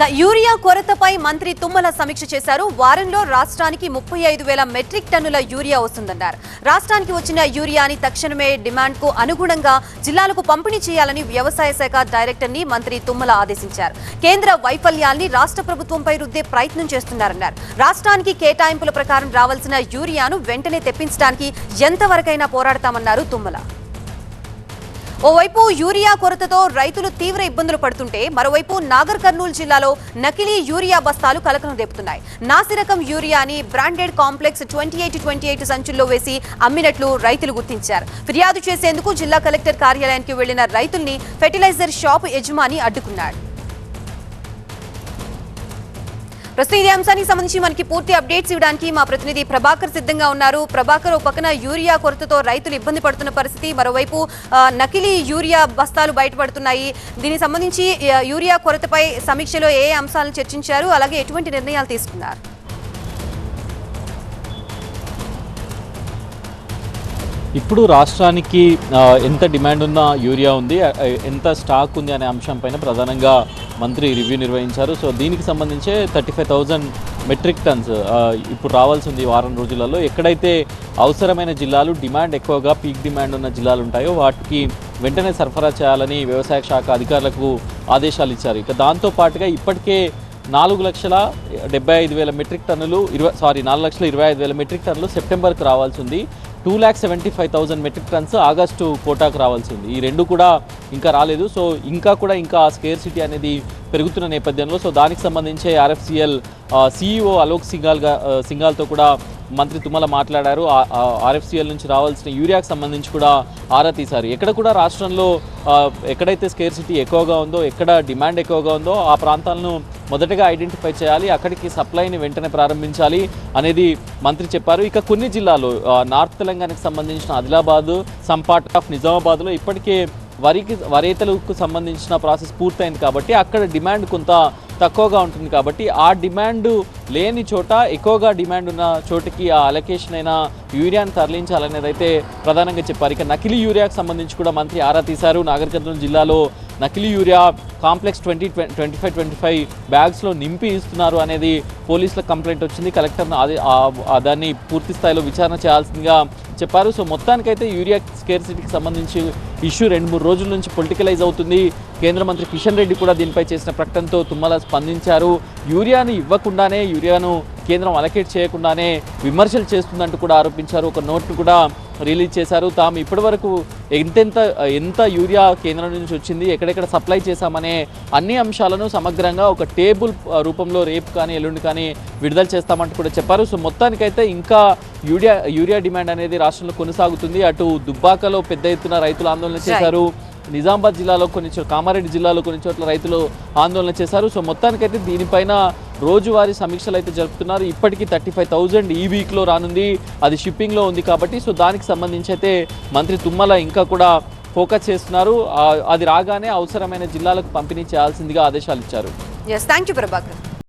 ఇక యూరియా కొరతపై మంత్రి తుమ్మల సమీక్ష చేశారు. వారంలో రాష్ట్రానికి ముప్పై ఐదు వేల మెట్రిక్ టన్నుల యూరియా వస్తుందన్నారు. రాష్ట్రానికి వచ్చిన యూరియాని తక్షణమే డిమాండ్కు అనుగుణంగా జిల్లాలకు పంపిణీ చేయాలని వ్యవసాయ శాఖ డైరెక్టర్ని మంత్రి తుమ్మల ఆదేశించారు. కేంద్ర వైఫల్యాల్ని రాష్ట్ర ప్రభుత్వంపై రుద్దే ప్రయత్నం చేస్తున్నారన్నారు. రాష్ట్రానికి కేటాయింపుల ప్రకారం రావాల్సిన యూరియాను వెంటనే తెప్పించడానికి ఎంతవరకైనా పోరాడతామన్నారు తుమ్మల. ఓవైపు యూరియా కొరతతో రైతులు తీవ్ర ఇబ్బందులు పడుతుంటే మరోవైపు నాగర్ కర్నూలు జిల్లాలో నకిలీ యూరియా బస్తాలు కలకలం రేపుతున్నాయి. నాసిరకం యూరియాని branded complex twenty eight twenty eight సంచుల్లో వేసి అమ్మినట్లు రైతులు గుర్తించారు. ఫిర్యాదు చేసేందుకు జిల్లా కలెక్టర్ కార్యాలయానికి వెళ్ళిన రైతుల్ని ఫెర్టిలైజర్ షాప్ యజమాని అడ్డుకున్నాడు. ప్రస్తుతం ఇదే అంశానికి సంబంధించి మనకి పూర్తి అప్డేట్స్ ఇవ్వడానికి మా ప్రతినిధి ప్రభాకర్ సిద్ధంగా ఉన్నారు. ప్రభాకర్ ఒక పక్కన యూరియా కొరతతో రైతులు ఇబ్బంది పడుతున్న పరిస్థితి మరోవైపు నకిలీ యూరియా బస్తాలు బయటపడుతున్నాయి. దీనికి సంబంధించి యూరియా కొరతపై సమీక్షలో ఏ అంశాలను చర్చించారు? అలాగే ఎటువంటి నిర్ణయాలు తీసుకున్నారు? ఇప్పుడు రాష్ట్రానికి ఎంత డిమాండ్ ఉన్న యూరియా ఉంది ఎంత స్టాక్ ఉంది అనే అంశంపైన ప్రధానంగా మంత్రి రివ్యూ నిర్వహించారు. సో దీనికి సంబంధించే thirty five thousand metric tons ఇప్పుడు రావాల్సింది వారం రోజులలో. ఎక్కడైతే అవసరమైన జిల్లాలు డిమాండ్ ఎక్కువగా పీక్ డిమాండ్ ఉన్న జిల్లాలు ఉంటాయో వాటికి వెంటనే సరఫరా చేయాలని వ్యవసాయ శాఖ అధికారులకు ఆదేశాలు ఇచ్చారు. ఇక దాంతో పాటుగా ఇప్పటికే నాలుగు లక్షల డెబ్బై ఐదు వేల మెట్రిక్ టన్నులు ఇరవై సారీ నాలుగు లక్షల ఇరవై ఐదు వేల మెట్రిక్ టన్నులు సెప్టెంబర్కి రావాల్సి ఉంది two lakh seventy five thousand metric tons August కోటాకు రావాల్సి ఉంది ఈ రెండు కూడా ఇంకా రాలేదు. సో ఇంకా కూడా ఇంకా స్కేర్ సిటీ అనేది పెరుగుతున్న నేపథ్యంలో సో దానికి సంబంధించి ఆర్ఎఫ్సిఎల్ సిఇఓ అలోక్ సింగాల్ సింగాల్తో కూడా మంత్రి తుమ్మల మాట్లాడారు. ఆర్ఎఫ్సిఎల్ నుంచి రావాల్సిన యూరియాకు సంబంధించి కూడా ఆరా తీశారు. ఎక్కడ కూడా రాష్ట్రంలో ఎక్కడైతే స్కేర్ సిటీ ఎక్కువగా ఉందో ఎక్కడ డిమాండ్ ఎక్కువగా ఉందో ఆ ప్రాంతాలను మొదటగా ఐడెంటిఫై చేయాలి. అక్కడికి సప్లైని వెంటనే ప్రారంభించాలి అనేది మంత్రి చెప్పారు. ఇక కొన్ని జిల్లాలు నార్త్ తెలంగాణకు సంబంధించిన ఆదిలాబాదు సమ్ పార్ట్ ఆఫ్ నిజామాబాద్లో ఇప్పటికే వరికి వరేతలకు సంబంధించిన ప్రాసెస్ పూర్తయింది కాబట్టి అక్కడ డిమాండ్ కొంత తక్కువగా ఉంటుంది కాబట్టి ఆ డిమాండ్ లేని చోట ఎక్కువగా డిమాండ్ ఉన్న చోటికి ఆ అలొకేషన్ అయినా యూరియాను తరలించాలనేది అయితే ప్రధానంగా చెప్పారు. ఇక నకిలీ యూరియాకు సంబంధించి కూడా మంత్రి ఆరా తీశారు. నాగర్ జిల్లాలో నకిలీ urea complex twenty twenty five twenty five బ్యాగ్స్లో నింపి ఇస్తున్నారు అనేది పోలీసులకు కంప్లైంట్ వచ్చింది. కలెక్టర్ను అది దాన్ని పూర్తి స్థాయిలో విచారణ చేయాల్సిందిగా చెప్పారు. సో మొత్తానికైతే యూరియా స్కేర్ సిటీకి సంబంధించి ఇష్యూ రెండు మూడు రోజుల నుంచి పొలిటికలైజ్ అవుతుంది. కేంద్ర మంత్రి కిషన్ రెడ్డి కూడా దీనిపై చేసిన ప్రకటనతో తుమ్మల స్పందించారు. యూరియాను ఇవ్వకుండానే యూరియాను కేంద్రం అలకేట్ చేయకుండానే విమర్శలు చేస్తుందంటూ కూడా ఆరోపించారు. ఒక నోట్ను కూడా రిలీజ్ చేశారు. తాము ఇప్పటివరకు ఎంతెంత ఎంత యూరియా కేంద్రం నుంచి వచ్చింది ఎక్కడెక్కడ సప్లై చేశామనే అన్ని అంశాలను సమగ్రంగా ఒక టేబుల్ రూపంలో రేపు కానీ ఎల్లుండి కానీ విడుదల చేస్తామంటూ కూడా చెప్పారు. సో మొత్తానికైతే ఇంకా యూరియా యూరియా డిమాండ్ అనేది రాష్ట్రంలో కొనసాగుతుంది. అటు దుబ్బాకలో పెద్ద ఎత్తున రైతులు ఆందోళన చేశారు. నిజామాబాద్ జిల్లాలో కొన్ని చోట్ల కామారెడ్డి జిల్లాలో కొన్ని చోట్ల రైతులు ఆందోళన చేశారు. సో మొత్తానికైతే దీనిపైన రోజువారీ సమీక్షలు అయితే జరుపుతున్నారు. ఇప్పటికీ థర్టీ ఫైవ్ థౌజండ్ ఈ వీక్లో రానుంది. అది షిప్పింగ్లో ఉంది కాబట్టి సో దానికి సంబంధించి అయితే మంత్రి తుమ్మల ఇంకా కూడా ఫోకస్ చేస్తున్నారు. అది రాగానే అవసరమైన జిల్లాలకు పంపిణీ చేయాల్సిందిగా ఆదేశాలు ఇచ్చారు. Thank you Prabhakar